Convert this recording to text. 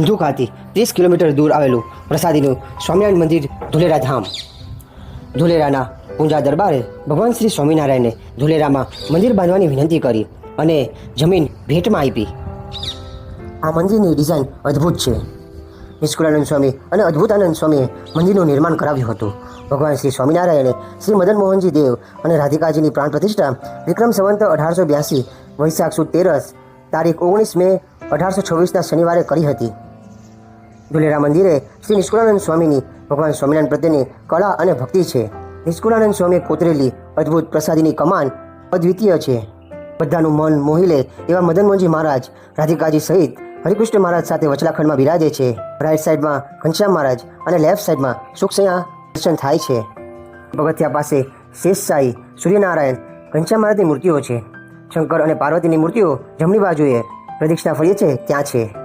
ધંધુકાથી ત્રીસ કિલોમીટર દૂર આવેલું પ્રસાદીનું સ્વામિનારાયણ મંદિર ધુલેરા ધામ ધુલેરાના પૂંજા દરબારે ભગવાન શ્રી સ્વામિનારાયણને ધુલેરામાં મંદિર બાંધવાની વિનંતી કરી અને જમીન ભેટમાં આપી. આ મંદિરની ડિઝાઇન અદ્ભુત છે. નિષ્કુળાનંદ સ્વામી અને અદ્ભુતાનંદ સ્વામીએ મંદિરનું નિર્માણ કરાવ્યું હતું. ભગવાન શ્રી સ્વામિનારાયણે શ્રી મદન મોહનજી દેવ અને રાધિકાજીની પ્રાણ પ્રતિષ્ઠા વિક્રમ સંવંત અઢારસો બ્યાસી, વૈશાખ સુદ તેરસ તારીખ ઓગણીસ મે અઢારસો છવ્વીસના શનિવારે કરી હતી. ધુલેરા મંદિરે શ્રી નિષ્કુળાનંદ સ્વામીની ભગવાન સ્વામિનારાયણ પ્રત્યેની કળા અને ભક્તિ છે. નિષ્કુળાનંદ સ્વામીએ કોતરેલી અદ્ભુત પ્રસાદીની કમાન અદ્વિતીય છે. બધાનું મન મોહી લે એવા મદન મોહનજી મહારાજ, રાધિકાજી સહિત હરિકૃષ્ણ મહારાજ સાથે વચલાખંડમાં બિરાજે છે. રાઈટ સાઈડમાં ઘનશ્યામ મહારાજ અને લેફ્ટ સાઈડમાં સુખસૈયા દર્શન થાય છે. પગથિયા પાસે શેષશાહી સૂર્યનારાયણ, ઘનશ્યામ મહારાજની મૂર્તિઓ છે. શંકર અને પાર્વતીની મૂર્તિઓ જમણી બાજુએ પ્રદક્ષિણા ફરીએ છે, ત્યાં છે.